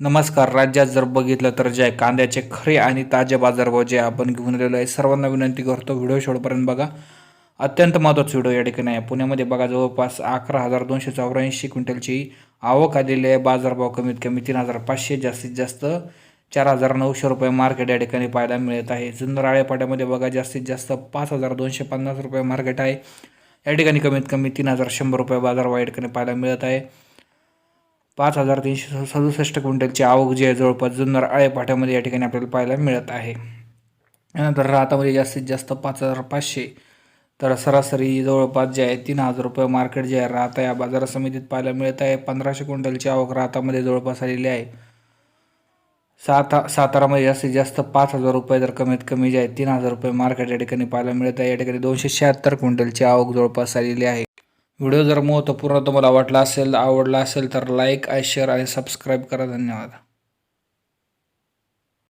नमस्कार राज्यात जर बघितलं तर जे कांद्याचे खरे आणि ताजे बाजारभाव जे आपण घेऊन आलेलो आहे सर्वांना विनंती करतो व्हिडिओ शेवटपर्यंत बघा. अत्यंत महत्त्वाचा व्हिडिओ या ठिकाणी आहे. पुण्यामध्ये बघा जवळपास अकरा हजार दोनशे चौऱ्याऐंशी क्विंटलची आवक आलेली आहे. बाजारभाव कमीत कमी तीन हजार पाचशे जास्तीत जास्त चार हजार नऊशे रुपये मार्केट या ठिकाणी पाहायला मिळत आहे. जुन्नर आळेपाट्यामध्ये बघा जास्तीत जास्त पाच हजार दोनशे पन्नास रुपये मार्केट आहे. या ठिकाणी कमीत कमी तीन हजार शंभर रुपये बाजारभाव या ठिकाणी पाहायला मिळत आहे. पाच हजार तीनशे सदुसष्ट क्विंटलची आवक जी आहे जवळपास जुन्नर आळेपाट्यामध्ये या ठिकाणी आपल्याला पाहायला मिळत आहे. त्यानंतर राहतामध्ये जास्तीत जास्त पाच हजार पाचशे. तर सरासरी जवळपास जे आहे तीन हजार रुपये मार्केट जे आहे राहता या बाजार समितीत पाहायला मिळत आहे. पंधराशे क्विंटलची आवक राहतामध्ये जवळपास आलेली आहे. साता सातारामध्ये जास्तीत जास्त पाच हजार रुपये तर कमीत कमी जे आहे तीन हजार रुपये मार्केट या ठिकाणी पाहायला मिळत आहे. या ठिकाणी दोनशे शहात्तर क्विंटलची आवक जवळपास आलेली आहे. व्हिडिओ जर महत्त्वपूर्ण तुम्हाला वाटला असेल आवडला असेल तर लाईक शेअर आणि सबस्क्राईब करा. धन्यवाद.